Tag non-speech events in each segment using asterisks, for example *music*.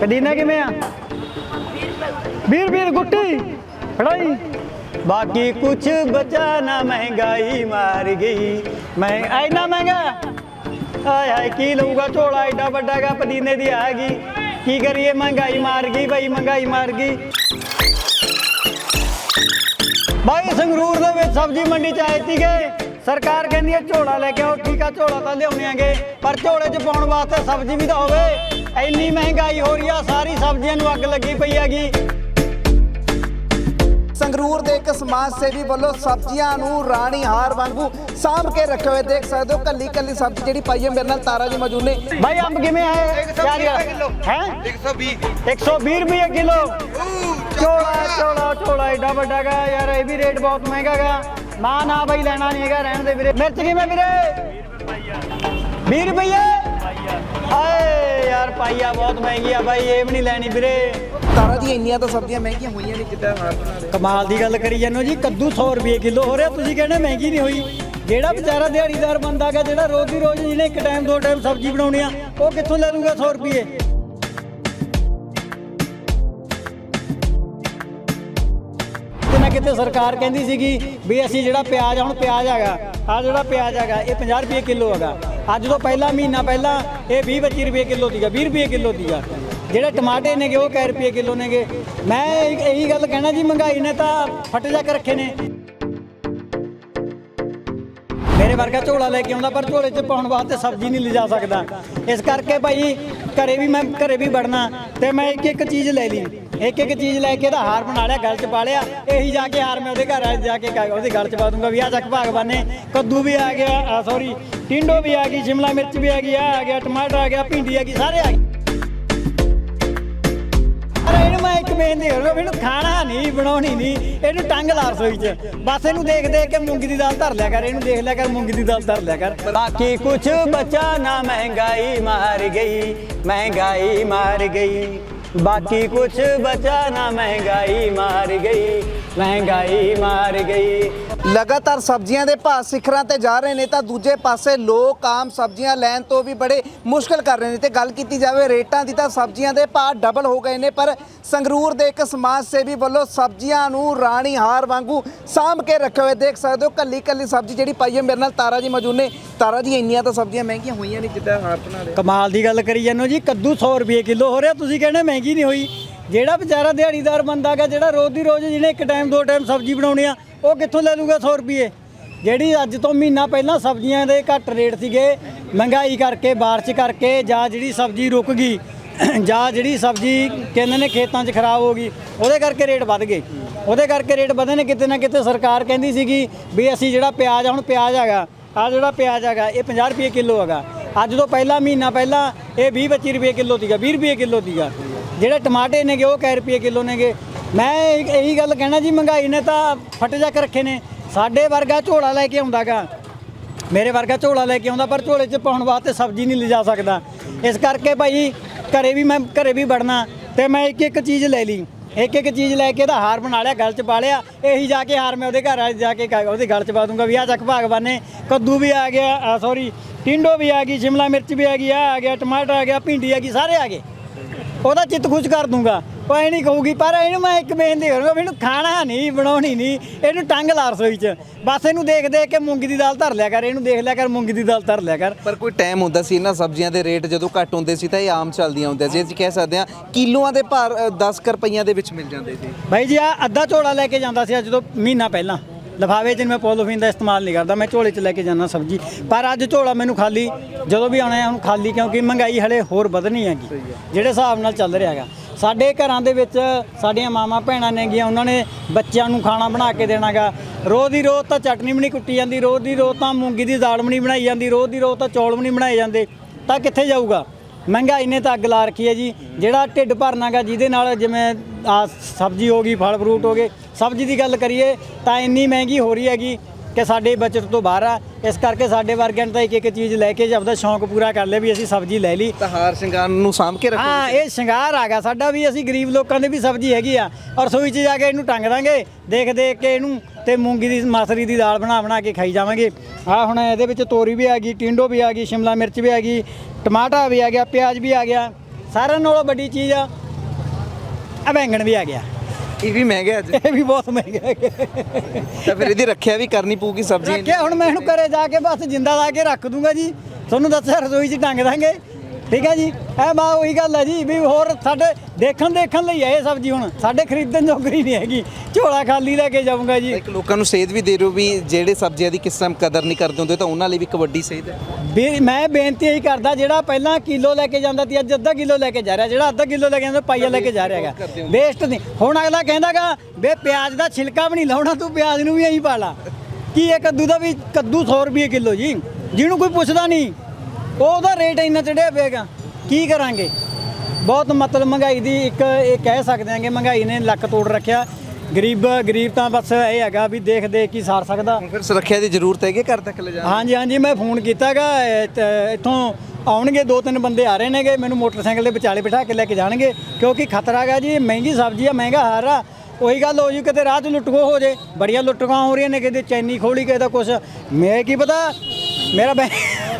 ਕਦੀਨਾ ਕਿਵੇਂ ਆ? 20 ਰੁਪਏ ਗੁੱਟੀ। ਫੜਾਈ ਬਾਕੀ ਕੁਛ ਬਚਾ ਨਾ ਮਹਿੰਗਾਈ ਮਾਰ ਗਈ। ਮੈਂ ਐਨਾ ਮਹਿੰਗਾ? ਹਾਏ ਹਾਏ, ਕੀ ਲਊਗਾ ਝੋਲਾ? ਐਡਾ ਵੱਡਾ ਗਾ ਪਦੀਨੇ ਦੀ ਆ ਗਈ। ਕੀ ਕਰੀਏ? ਮਹਿੰਗਾਈ ਮਾਰ ਗਈ ਬਈ, ਮਹਿੰਗਾਈ ਮਾਰ ਗਈ। ਬਾਈ, ਸੰਗਰੂਰ ਦੇ ਵਿੱਚ ਸਬਜ਼ੀ ਮੰਡੀ ਚ ਆਏ ਸੀਗੇ। ਸਰਕਾਰ ਕਹਿੰਦੀ ਹੈ ਝੋਲਾ ਲੈ ਕੇ ਆਓ। ਠੀਕ ਆ, ਝੋਲਾ ਤਾਂ ਲਿਆਉਣੇ ਆਂਗੇ। ਪਰ ਝੋਲੇ 'ਚ ਪਾਉਣ ਵਾਸਤੇ ਸਬਜ਼ੀ ਵੀ ਤਾਂ ਹੋਵੇ। ਇੰਨੀ ਮਹਿੰਗਾਈ ਹੋ ਰਹੀ ਆ ਸਾਰੀ ਸਬਜ਼ੀਆਂ ਨੂੰ ਅੱਗ ਲੱਗੀ ਪਈ ਹੈਗੀ। ਸੰਗਰੂਰ ਦੇ ਇੱਕ ਸਮਾਜ ਸੇਵੀ ਵੱਲੋਂ ਸਬਜ਼ੀਆਂ ਨੂੰ ਰਾਣੀ ਹਾਰ ਵਾਂਗੂ ਸਾਂਭ ਕੇ ਰੱਖੇ ਹੋਏ ਦੇਖ ਸਕਦੇ ਹੋ ਕੱਲੀ ਕੱਲੀ ਸਬਜ਼ੀ ਜਿਹੜੀ ਪਾਈ ਹੈ ਮੇਰੇ ਨਾਲ ਤਾਰਾ ਜੀ ਮੌਜੂਦ ਨੇ। ਭਾਈ ਅੰਬ ਕਿਵੇਂ ਹੈ ਕਿਆ ਕਿਲੋ। ਹੈ? 120 120 ਰੁਪਏ ਕਿਲੋ। ਝੋਲਾ ਝੋਲਾ ਝੋਲਾ ਏਡਾ ਵੱਡਾ ਗਾ ਯਾਰ ਇਹ ਵੀ ਰੇਟ ਬਹੁਤ ਮਹਿੰਗਾ ਗਾ ਨਾ ਨਾ ਬਾਈ ਲੈਣਾ ਨਹੀਂ ਹੈਗਾ ਰਹਿਣ ਦੇ ਵੀਰੇ। ਮਿਰਚ ਕਿਵੇਂ ਵੀਰੇ? 20 ਰੁਪਏ ਆਏ ਯਾਰ ਪਾਈਆ ਬਹੁਤ ਮਹਿੰਗੀ ਆ ਬਾਈ ਇਹ ਵੀ ਨਹੀਂ ਲੈਣੀ ਵੀਰੇ। ਤਾਰਾ ਜੀ ਇੰਨੀਆਂ ਤਾਂ ਸਬਜ਼ੀਆਂ ਮਹਿੰਗੀਆਂ ਹੋਈਆਂ ਨੇ ਜਿੱਦਾਂ ਹਾਰ ਬਣਾ ਰਹੇ ਕਮਾਲ ਦੀ ਗੱਲ ਕਰੀ ਜਾਂਦੇ ਜੀ ਕੱਦੂ 100 ਰੁਪਏ ਕਿਲੋ ਹੋ ਰਿਹਾ ਤੁਸੀਂ ਕਹਿੰਦੇ ਮਹਿੰਗੀ ਨਹੀਂ ਹੋਈ। ਜਿਹੜਾ ਵਿਚਾਰਾ ਦਿਹਾੜੀਦਾਰ ਬੰਦਾ ਗਾ ਜਿਹੜਾ ਰੋਜ਼ ਦੀ ਰੋਜ਼ ਜਿਹਨੇ ਇੱਕ ਟਾਈਮ ਦੋ ਟਾਈਮ ਸਬਜ਼ੀ ਬਣਾਉਣੀ ਆ ਉਹ ਕਿੱਥੋਂ ਲੈ ਲੂਗਾ 100 ਰੁਪਏ? ਕਿਤੇ ਸਰਕਾਰ ਕਹਿੰਦੀ ਸੀਗੀ ਵੀ ਅਸੀਂ ਜਿਹੜਾ ਪਿਆਜ਼ ਆ, ਹੁਣ ਪਿਆਜ਼ ਹੈਗਾ ਆ ਜਿਹੜਾ ਪਿਆਜ਼ ਹੈਗਾ ਇਹ 50 ਰੁਪਏ ਕਿਲੋ ਹੈਗਾ। ਅੱਜ ਤੋਂ ਪਹਿਲਾਂ ਮਹੀਨਾ ਪਹਿਲਾਂ ਇਹ 20 25 ਰੁਪਏ ਕਿਲੋ ਸੀਗਾ 20 ਰੁਪਏ ਕਿਲੋ ਸੀਗਾ। ਜਿਹੜੇ ਟਮਾਟੇ ਨੇਗੇ, ਉਹ ਕੈ ਰੁਪਏ ਕਿਲੋ ਨੇਗੇ। ਮੈਂ ਇਹ- ਇਹੀ ਗੱਲ ਕਹਿਣਾ ਜੀ, ਮਹਿੰਗਾਈ ਨੇ ਤਾਂ ਫੱਟ ਜਾ ਕੇ ਰੱਖੇ ਨੇ। ਮੇਰੇ ਵਰਗਾ ਝੋਲਾ ਲੈ ਕੇ ਆਉਂਦਾ, ਪਰ ਝੋਲੇ 'ਚ ਪਾਉਣ ਵਾਸਤੇ ਸਬਜ਼ੀ ਨਹੀਂ ਲਿਜਾ ਸਕਦਾ। ਇਸ ਕਰਕੇ ਭਾਈ, ਘਰੇ ਵੀ ਮੈਂ, ਘਰੇ ਵੀ ਵੜਨਾ, ਤੇ ਮੈਂ ਇੱਕ ਇੱਕ ਚੀਜ਼ ਲੈ ਲਈ। ਇੱਕ ਇੱਕ ਚੀਜ਼ ਲੈ ਕੇ ਇਹਦਾ ਹਾਰ ਬਣਾ ਲਿਆ, ਗਲ 'ਚ ਪਾ ਲਿਆ। ਇਹੀ ਜਾ ਕੇ ਹਾਰ ਮੈਂ ਉਹਦੇ ਘਰ ਜਾ ਕੇ ਕ- ਉਹਦੇ ਗਲ 'ਚ ਪਾ ਦੂੰਗਾ ਵੀ ਆ ਚੱਕ ਭਾਗਵਾਨ ਨੇ ਕੱਦੂ ਵੀ ਆ ਗਿਆ ਆ ਸੌਰੀ ਟਿੰਡੋ ਵੀ ਆ ਗਈ, ਸ਼ਿਮਲਾ ਮਿਰਚ ਵੀ ਆ ਗਈ ਆ ਆ ਗਿਆ, ਟਮਾਟਰ ਆ ਗਿਆ, ਭਿੰਡੀ ਆ ਗਈ, ਸਾਰੇ ਆ ਗਏ। ਅਰੇ ਇਹਨੂੰ ਮੈਂ ਇੱਕ ਬੇਨਤੀ ਕਰੂੰਗਾ ਮੈਨੂੰ ਖਾਣਾ ਨਹੀਂ, ਬਣਾਉਣੀ ਨਹੀਂ, ਇਹਨੂੰ ਟੰਗ ਲਾ ਰਸੋਈ 'ਚ। ਬਸ ਇਹਨੂੰ ਦੇਖ ਦੇਖ ਕੇ ਮੂੰਗੀ ਦੀ ਦਾਲ ਧਰ ਲਿਆ ਕਰ, ਇਹਨੂੰ ਦੇਖ ਲਿਆ ਕਰ, ਮੂੰਗੀ ਦੀ ਦਾਲ ਧਰ ਲਿਆ ਕਰ। ਬਾਕੀ ਕੁਛ ਬਚਾ ਨਾ, ਮਹਿੰਗਾਈ ਮਾਰ ਗਈ, ਮਹਿੰਗਾਈ ਮਾਰ ਗਈ। ਬਾਕੀ ਕੁਛ ਬਚਾ ਨਾ, ਮਹਿੰਗਾਈ ਮਾਰ ਗਈ। ਮਹਿੰਗਾਈ ਮਾਰ ਗਈ। ਲਗਾਤਾਰ ਸਬਜ਼ੀਆਂ ਦੇ ਭਾਅ ਸਿਖਰਾਂ ਤੇ ਜਾ ਰਹੇ ਨੇ ਤਾਂ ਦੂਜੇ ਪਾਸੇ ਲੋਕ ਆਮ ਸਬਜ਼ੀਆਂ ਲੈਣ ਤੋਂ ਵੀ ਬੜੇ ਮੁਸ਼ਕਲ ਕਰ ਰਹੇ ਨੇ ਤੇ ਗੱਲ ਕੀਤੀ ਜਾਵੇ ਰੇਟਾਂ ਦੀ ਤਾਂ ਸਬਜ਼ੀਆਂ ਦੇ ਭਾਅ ਡਬਲ ਹੋ ਗਏ ਨੇ ਪਰ ਸੰਗਰੂਰ ਦੇ ਇੱਕ ਸਮਾਜ ਸੇਵੀ ਵੱਲੋਂ ਸਬਜ਼ੀਆਂ ਨੂੰ ਰਾਣੀ ਹਾਰ ਵਾਂਗੂ ਸਾਂਭ ਕੇ ਰੱਖੇ ਹੋਏ ਦੇਖ ਸਕਦੇ ਹੋ ਕੱਲੀ ਕੱਲੀ ਸਬਜ਼ੀ ਜਿਹੜੀ ਪਾਈ ਹੈ ਮੇਰੇ ਨਾਲ ਤਾਰਾ ਜੀ ਮੌਜੂਦ ਨੇ। ਤਾਰਾ ਜੀ ਇੰਨੀਆਂ ਤਾਂ ਸਬਜ਼ੀਆਂ ਮਹਿੰਗੀਆਂ ਹੋਈਆਂ ਨੇ ਜਿੱਦਾਂ ਹਾਰ ਬਣਾ ਰਹੇ। ਕਮਾਲ ਦੀ ਗੱਲ ਕਰੀ ਜਾਂਦੇ ਹੋ ਜੀ ਕੱਦੂ 100 ਰੁਪਏ ਕਿਲੋ ਹੋ ਰਿਹਾ ਤੁਸੀਂ ਕਹਿੰਦੇ ਮਹਿੰਗੀ ਨਹੀਂ ਹੋਈ। ਜਿਹੜਾ ਵਿਚਾਰਾ ਦਿਹਾੜੀਦਾਰ ਬੰਦਾ ਗਾ ਜਿਹੜਾ ਰੋਜ਼ ਦੀ ਰੋਜ਼ ਜਿਹਨੇ ਇੱਕ ਟਾਈਮ ਦੋ ਟਾਈਮ ਸਬਜ਼ੀ ਬਣਾਉਣੀ ਆ, ਉਹ ਕਿੱਥੋਂ ਲੈ ਲੂਗਾ 100 ਰੁਪਏ? ਜਿਹੜੀ ਅੱਜ ਤੋਂ ਮਹੀਨਾ ਪਹਿਲਾਂ ਸਬਜ਼ੀਆਂ ਦੇ ਘੱਟ ਰੇਟ ਸੀਗੇ, ਮਹਿੰਗਾਈ ਕਰਕੇ, ਬਾਰਿਸ਼ ਕਰਕੇ, ਜਾਂ ਜਿਹੜੀ ਸਬਜ਼ੀ ਰੁਕ ਗਈ, *clears throat* ਜਾਂ ਜਿਹੜੀ ਸਬਜ਼ੀ ਕਹਿੰਦੇ ਨੇ ਖੇਤਾਂ 'ਚ ਖਰਾਬ ਹੋ ਗਈ, ਉਹਦੇ ਕਰਕੇ ਰੇਟ ਵੱਧ ਗਏ। ਉਹਦੇ ਕਰਕੇ ਰੇਟ ਵਧੇ ਨੇ ਕਿਤੇ ਨਾ ਕਿਤੇ ਸਰਕਾਰ ਕਹਿੰਦੀ ਸੀਗੀ ਵੀ ਅਸੀਂ ਜਿਹੜਾ ਪਿਆਜ਼ ਆ, ਹੁਣ ਪਿਆਜ਼ ਹੈਗਾ ਆ ਜਿਹੜਾ ਪਿਆਜ਼ ਹੈਗਾ, ਇਹ 50 ਰੁਪਏ ਕਿਲੋ ਹੈਗਾ। ਅੱਜ ਤੋਂ ਪਹਿਲਾਂ, ਮਹੀਨਾ ਪਹਿਲਾਂ, ਇਹ 20 25 ਰੁਪਏ ਕਿਲੋ ਸੀਗਾ 20 ਰੁਪਏ ਕਿਲੋ ਸੀਗਾ। ਜਿਹੜੇ ਟਮਾਟੇ ਨੇਗੇ, ਉਹ ਕੈ ਰੁਪਏ ਕਿਲੋ ਨੇਗੇ। ਮੈਂ ਇਹੀ ਗੱਲ ਕਹਿਣਾ ਜੀ, ਮਹਿੰਗਾਈ ਨੇ ਤਾਂ ਫੱਟ ਜਾ ਕੇ ਰੱਖੇ ਨੇ। ਸਾਡੇ ਵਰਗਾ ਝੋਲਾ ਲੈ ਕੇ ਆਉਂਦਾਗਾ। ਮੇਰੇ ਵਰਗਾ ਝੋਲਾ ਲੈ ਕੇ ਆਉਂਦਾ, ਪਰ ਝੋਲੇ 'ਚ ਪਾਉਣ ਵਾਸਤੇ ਸਬਜ਼ੀ ਨਹੀਂ ਲਿਜਾ ਸਕਦਾ। ਇਸ ਕਰਕੇ ਭਾਈ, ਘਰੇ ਵੀ ਮੈਂ ਘਰੇ ਵੀ ਵੜਨਾ ਤੇ ਮੈਂ ਇੱਕ ਇੱਕ ਚੀਜ਼ ਲੈ ਲਈ। ਇੱਕ ਇੱਕ ਚੀਜ਼ ਲੈ ਕੇ ਇਹਦਾ ਹਾਰ ਬਣਾ ਲਿਆ, ਗਲ 'ਚ ਪਾ ਲਿਆ। ਇਹੀ ਜਾ ਕੇ ਹਾਰ ਮੈਂ ਉਹਦੇ ਘਰ ਆ ਜਾ ਕੇ ਉਹਦੇ ਗਲ 'ਚ ਪਾ ਦੂੰਗਾ ਵੀ ਆ ਚੱਕ ਭਾਗਵਾਨੇ, ਕੱਦੂ ਵੀ ਆ ਗਿਆ ਸੌਰੀ ਟਿੰਡੋ ਵੀ ਆ ਗਈ, ਸ਼ਿਮਲਾ ਮਿਰਚ ਵੀ ਆ ਗਈ ਆ ਆ ਗਿਆ, ਟਮਾਟਰ ਆ ਗਿਆ, ਭਿੰਡੀ ਆ ਗਈ, ਸਾਰੇ ਆ ਗਏ। ਉਹਦਾ ਚਿੱਤ ਖੁਸ਼ ਕਰ ਦੂੰਗਾ। ਉਹ ਐ ਨਹੀਂ ਕਹੂਗੀ ਪਰ ਇਹਨੂੰ ਮੈਂ ਇੱਕ ਬੇਨਤੀ ਕਰੂੰਗਾ ਮੈਨੂੰ ਖਾਣਾ ਨਹੀਂ ਬਣਾਉਣੀ ਨਹੀਂ ਇਹਨੂੰ ਟੰਗ ਲਾ ਰਸੋਈ 'ਚ। ਬਸ ਇਹਨੂੰ ਦੇਖ ਦੇਖ ਕੇ ਮੂੰਗੀ ਦੀ ਦਾਲ ਧਰ ਲਿਆ ਕਰ ਇਹਨੂੰ ਦੇਖ ਲਿਆ ਕਰ ਮੂੰਗੀ ਦੀ ਦਾਲ ਧਰ ਲਿਆ ਕਰ। ਪਰ ਕੋਈ ਟਾਈਮ ਹੁੰਦਾ ਸੀ ਇਹਨਾਂ ਸਬਜ਼ੀਆਂ ਦੇ ਰੇਟ ਜਦੋਂ ਘੱਟ ਹੁੰਦੇ ਸੀ ਤਾਂ ਇਹ ਆਮ ਚੱਲਦੀਆਂ ਹੁੰਦੀਆਂ ਸੀ। ਅਸੀਂ ਕਹਿ ਸਕਦੇ ਹਾਂ ਕਿਲੋਆਂ ਦੇ ਭਾਰ 10 ਰੁਪਈਆਂ ਦੇ ਵਿੱਚ ਮਿਲ ਜਾਂਦੇ ਸੀ। ਬਾਈ ਜੀ ਆ ਅੱਧਾ ਝੋਲਾ ਲੈ ਕੇ ਜਾਂਦਾ ਸੀ ਤੋਂ ਮਹੀਨਾ ਪਹਿਲਾਂ। ਲਫਾਵੇ 'ਚ ਮੈਂ ਪੋਲੋਫੀਨ ਦਾ ਇਸਤੇਮਾਲ ਨਹੀਂ ਕਰਦਾ ਮੈਂ ਝੋਲੇ 'ਚ ਲੈ ਕੇ ਜਾਂਦਾ ਸਬਜ਼ੀ। ਪਰ ਅੱਜ ਝੋਲਾ ਮੈਨੂੰ ਖਾਲੀ ਜਦੋਂ ਵੀ ਆਉਣਾ ਹੈ ਹੁਣ ਖਾਲੀ ਕਿਉਂਕਿ ਮਹਿੰਗਾਈ ਹਲੇ ਹੋਰ ਵਧਣੀ ਹੈਗੀ ਜਿਹੜੇ ਹਿਸਾਬ ਨਾਲ ਚੱਲ ਰਿਹਾ ਹੈਗਾ। ਸਾਡੇ ਘਰਾਂ ਦੇ ਵਿੱਚ ਸਾਡੀਆਂ ਮਾਮਾ ਭੈਣਾਂ ਨੇਗੀਆਂ ਉਹਨਾਂ ਨੇ ਬੱਚਿਆਂ ਨੂੰ ਖਾਣਾ ਬਣਾ ਕੇ ਦੇਣਾਗਾ। ਰੋਜ਼ ਦੀ ਰੋਜ਼ ਤਾਂ ਚਟਨੀ ਵੀ ਨਹੀਂ ਕੁੱਟੀ ਜਾਂਦੀ ਰੋਜ਼ ਦੀ ਰੋਜ਼ ਤਾਂ ਮੂੰਗੀ ਦੀ ਦਾਲ ਵੀ ਨਹੀਂ ਬਣਾਈ ਜਾਂਦੀ ਰੋਜ਼ ਦੀ ਰੋਜ਼ ਤਾਂ ਚੌਲ ਵੀ ਨਹੀਂ ਬਣਾਏ ਜਾਂਦੇ। ਤਾਂ ਕਿੱਥੇ ਜਾਊਗਾ? ਮਹਿੰਗਾਈ ਨੇ ਤਾਂ ਅੱਗ ਲਾ ਰੱਖੀ ਹੈ ਜੀ। ਜਿਹੜਾ ਢਿੱਡ ਭਰਨਾਗਾ ਜਿਹਦੇ ਨਾਲ ਜਿਵੇਂ ਆ ਸਬਜ਼ੀ ਹੋ ਗਈ ਫਲ ਫਰੂਟ ਹੋ ਗਏ ਸਬਜ਼ੀ ਦੀ ਗੱਲ ਕਰੀਏ ਤਾਂ ਇੰਨੀ ਮਹਿੰਗੀ ਹੋ ਰਹੀ ਹੈਗੀ ਕਿ ਸਾਡੇ ਬਜਟ ਤੋਂ ਬਾਹਰ ਆ। ਇਸ ਕਰਕੇ ਸਾਡੇ ਵਰਗਿਆਂ ਨੇ ਤਾਂ ਇੱਕ ਇੱਕ ਚੀਜ਼ ਲੈ ਕੇ ਆਪਦਾ ਸ਼ੌਂਕ ਪੂਰਾ ਕਰ ਲਿਆ ਵੀ ਅਸੀਂ ਸਬਜ਼ੀ ਲੈ ਲਈ। ਤਾਂ ਹਾਰ ਸ਼ਿੰਗਾਰ ਨੂੰ ਸਾਂਭ ਕੇ ਰੱਖੋ ਹਾਂ ਇਹ ਸ਼ਿੰਗਾਰ ਆ ਗਿਆ ਸਾਡਾ ਵੀ ਅਸੀਂ ਗਰੀਬ ਲੋਕਾਂ ਦੇ ਵੀ ਸਬਜ਼ੀ ਹੈਗੀ ਆ। ਔਰ ਰਸੋਈ 'ਚ ਜਾ ਕੇ ਇਹਨੂੰ ਟੰਗ ਦਾਂਗੇ ਦੇਖ ਦੇਖ ਕੇ ਇਹਨੂੰ ਤੇ ਮੂੰਗੀ ਦੀ ਮਸਰੀ ਦੀ ਦਾਲ ਬਣਾ ਬਣਾ ਕੇ ਖਾਈ ਜਾਵਾਂਗੇ। ਆ ਹੁਣ ਇਹਦੇ ਵਿੱਚ ਤੋਰੀ ਵੀ ਆ ਗਈ ਟਿੰਡੋ ਵੀ ਆ ਗਈ ਸ਼ਿਮਲਾ ਮਿਰਚ ਵੀ ਆ ਗਈ ਟਮਾਟਰ ਵੀ ਆ ਗਿਆ ਪਿਆਜ਼ ਵੀ ਆ ਗਿਆ ਸਾਰਿਆਂ ਨਾਲੋਂ ਵੱਡੀ ਚੀਜ਼ ਆ ਆ ਬੈਂਗਣ ਵੀ ਆ ਗਿਆ। ਇਹ ਵੀ ਮਹਿੰਗੇ ਅੱਜ। ਇਹ ਵੀ ਬਹੁਤ ਮਹਿੰਗਾ ਹੈ ਤਾਂ ਫਿਰ ਇਹਦੀ ਰੱਖਿਆ ਵੀ ਕਰਨੀ ਪਊਗੀ ਸਬਜ਼ੀ ਰੱਖਿਆ ਹੁਣ ਮੈਂ ਇਹਨੂੰ ਘਰੇ ਜਾ ਕੇ ਬਸ ਜਿੰਦਾ ਲਾ ਕੇ ਰੱਖ ਦੂੰਗਾ ਜੀ। ਤੁਹਾਨੂੰ ਦੱਸਿਆ ਰਸੋਈ 'ਚ ਟੰਗ ਦਾਂਗੇ। ਠੀਕ ਹੈ ਜੀ? ਇਹ ਬਾ ਉਹੀ ਗੱਲ ਹੈ ਜੀ ਵੀ ਹੋਰ ਸਾਡੇ ਦੇਖਣ ਦੇਖਣ ਲਈ ਹੈ ਇਹ ਸਬਜ਼ੀ ਹੁਣ। ਸਾਡੇ ਖਰੀਦਣ ਜੋਗਰੀ ਨਹੀਂ ਹੈਗੀ। ਝੋਲਾ ਖਾਲੀ ਲੈ ਕੇ ਜਾਊਂਗਾ ਜੀ। ਇੱਕ ਲੋਕਾਂ ਨੂੰ ਸੇਧ ਵੀ ਦੇ ਰਹੇ ਹੋ ਵੀ ਜਿਹੜੇ ਸਬਜ਼ੀਆਂ ਦੀ ਕਿਸ ਟਾਈਮ ਕਦਰ ਨਹੀਂ ਕਰਦੇ ਹੁੰਦੇ ਤਾਂ ਉਹਨਾਂ ਲਈ ਵੀ ਇੱਕ ਵੱਡੀ ਸੇਧ ਹੈ। ਵੀ ਮੈਂ ਬੇਨਤੀ ਇਹੀ ਕਰਦਾ ਜਿਹੜਾ ਪਹਿਲਾਂ ਕਿਲੋ ਲੈ ਕੇ ਜਾਂਦਾ ਸੀ ਅੱਜ ਅੱਧਾ ਕਿਲੋ ਲੈ ਕੇ ਜਾ ਰਿਹਾ। ਜਿਹੜਾ ਅੱਧਾ ਕਿਲੋ ਲੈ ਕੇ ਜਾਂਦਾ ਪਾਈਆ ਲੈ ਕੇ ਜਾ ਰਿਹਾ ਹੈਗਾ। ਵੇਸਟ ਨਹੀਂ। ਹੁਣ ਅਗਲਾ ਕਹਿੰਦਾਗਾ ਵੇ ਪਿਆਜ਼ ਦਾ ਛਿਲਕਾ ਵੀ ਨਹੀਂ ਲਾਉਣਾ ਤੂੰ ਪਿਆਜ਼ ਨੂੰ ਵੀ ਐਂ ਪਾ ਲਾ। ਕੀ ਇਹ ਕੱਦੂ ਦਾ ਵੀ ਕੱਦੂ 100 ਰੁਪਏ ਕਿਲੋ ਜੀ? ਜਿਹਨੂੰ ਕੋਈ ਪੁੱਛਦਾ ਨਹੀਂ। ਉਹਦਾ ਰੇਟ ਇੰਨਾ ਚੜਿਆ ਪਿਆਗਾ ਕੀ ਕਰਾਂਗੇ? ਬਹੁਤ ਮਤਲਬ ਮਹਿੰਗਾਈ ਦੀ ਇੱਕ ਇਹ ਕਹਿ ਸਕਦੇ ਹਾਂਗੇ ਮਹਿੰਗਾਈ ਨੇ ਲੱਕ ਤੋੜ ਰੱਖਿਆ। ਗਰੀਬ ਗਰੀਬ ਤਾਂ ਬਸ ਇਹ ਹੈਗਾ ਵੀ ਦੇਖ ਦੇਖ ਕੀ ਸਾਰ ਸਕਦਾ। ਹੁਣ ਫਿਰ ਸੁਰੱਖਿਆ ਦੀ ਜ਼ਰੂਰਤ ਹੈਗੀ ਘਰ ਤੱਕ ਲਿਜਾਣ ਹਾਂਜੀ ਹਾਂਜੀ ਮੈਂ ਫੋਨ ਕੀਤਾਗਾ ਇੱਥੋਂ ਆਉਣਗੇ ਦੋ ਤਿੰਨ ਬੰਦੇ ਆ ਰਹੇ ਨੇਗੇ ਮੈਨੂੰ ਮੋਟਰਸਾਈਕਲ ਦੇ ਵਿਚਾਲੇ ਬਿਠਾ ਕੇ ਲੈ ਕੇ ਜਾਣਗੇ ਕਿਉਂਕਿ ਖਤਰਾ ਹੈਗਾ ਜੀ ਮਹਿੰਗੀ ਸਬਜ਼ੀ ਆ ਮਹਿੰਗਾ ਹਾਰ ਆ ਉਹੀ ਗੱਲ ਹੋ ਜੂ ਕਿਤੇ ਰਾਹ 'ਚ ਲੁੱਟਖੋ ਹੋ ਜੇ ਬੜੀਆਂ ਲੁੱਟਖੋਆਂ ਹੋ ਰਹੀਆਂ ਨੇ ਕਿਤੇ ਚੈਨੀ ਖੋਲੀ ਦਾ ਕੁਛ। ਮੈਂ ਕੀ ਪਤਾ ਮੇਰਾ ਬੈਂ-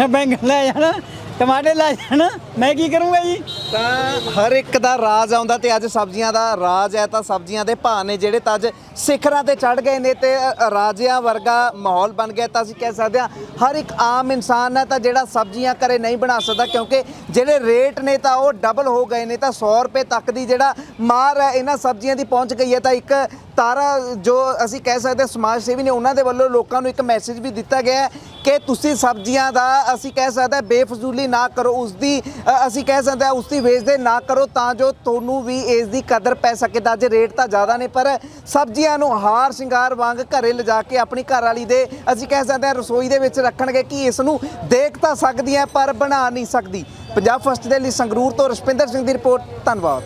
ਬੈਂਗਣ ਲੈ ਜਾਣਾ, ਟਮਾਟਰ ਲੈ ਜਾਣਾ, ਮੈਂ ਕੀ ਕਰੂੰਗਾ ਜੀ? ਤਾਂ ਹਰ ਇੱਕ ਦਾ ਰਾਜ ਆਉਂਦਾ ਤੇ ਅੱਜ ਸਬਜ਼ੀਆਂ ਦਾ ਰਾਜ ਹੈ, ਤਾਂ ਸਬਜ਼ੀਆਂ ਦੇ ਭਾਅ ਨੇ ਜਿਹੜੇ ਤਾਂ ਅੱਜ ਸਿਖਰਾਂ ਤੇ ਚੜ ਗਏ ਨੇ ਤੇ ਰਾਜਿਆਂ ਵਰਗਾ ਮਾਹੌਲ ਬਣ ਗਿਆ ਤਾਂ ਅਸੀਂ ਕਹਿ ਸਕਦੇ ਹਾਂ, ਹਰ ਇੱਕ ਆਮ ਇਨਸਾਨ ਹੈ ਤਾਂ ਜਿਹੜਾ ਸਬਜ਼ੀਆਂ ਘਰੇ ਨਹੀਂ ਬਣਾ ਸਕਦਾ ਕਿਉਂਕਿ ਜਿਹੜੇ ਰੇਟ ਨੇ ਤਾਂ ਉਹ ਡਬਲ ਹੋ ਗਏ ਨੇ, ਤਾਂ 100 ਰੁਪਏ ਤੱਕ ਦੀ ਜਿਹੜਾ ਮਾਰ ਹੈ, ਇਹਨਾਂ ਸਬਜ਼ੀਆਂ ਦੀ ਪਹੁੰਚ ਗਈ ਹੈ, ਤਾਂ ਇੱਕ ਤਾਰਾ ਜੋ ਅਸੀਂ ਕਹਿ ਸਕਦੇ ਹਾਂ ਸਮਾਜ ਸੇਵੀ ਨੇ ਉਹਨਾਂ ਦੇ ਵੱਲੋਂ ਲੋਕਾਂ ਨੂੰ ਇੱਕ ਮੈਸੇਜ ਵੀ ਦਿੱਤਾ ਗਿਆ ਹੈ ਕਿ ਤੁਸੀਂ ਸਬਜ਼ੀਆਂ ਦਾ, ਅਸੀਂ ਕਹਿ ਸਕਦੇ ਬੇਫਜ਼ੂਲੀ ਨਾ ਕਰੋ ਉਸ ਦੀ ਅਸੀਂ ਕਹਿ ਸਕਦੇ ਹਾਂ ਉਸ ਦੀ ਵੇਚਦੇ ਨਾ ਕਰੋ ਤਾਂ ਜੋ ਤੁਹਾਨੂੰ ਵੀ ਇਸ ਦੀ ਕਦਰ ਪੈ ਸਕੇ। ਤਾਂ ਅੱਜ ਰੇਟ ਤਾਂ ਜ਼ਿਆਦਾ ਨੇ, ਪਰ ਸਬਜ਼ੀਆਂ ਨੂੰ ਹਾਰ ਸ਼ਿੰਗਾਰ ਵਾਂਗ ਘਰੇ ਲਿਜਾ ਕੇ ਆਪਣੀ ਘਰ ਵਾਲੀ ਦੇ, ਅਸੀਂ ਕਹਿ ਸਕਦੇ ਹਾਂ, ਰਸੋਈ ਦੇ ਵਿੱਚ ਰੱਖਣਗੇ ਕਿ ਇਸ ਨੂੰ ਦੇਖ ਤਾਂ ਸਕਦੀ ਹੈ, ਪਰ ਬਣਾ ਨਹੀਂ ਸਕਦੀ। ਪੰਜਾਬ ਫਸਟ ਦੇ ਲਈ ਸੰਗਰੂਰ ਤੋਂ ਰਸ਼ਪਿੰਦਰ ਸਿੰਘ ਦੀ ਰਿਪੋਰਟ, ਧੰਨਵਾਦ।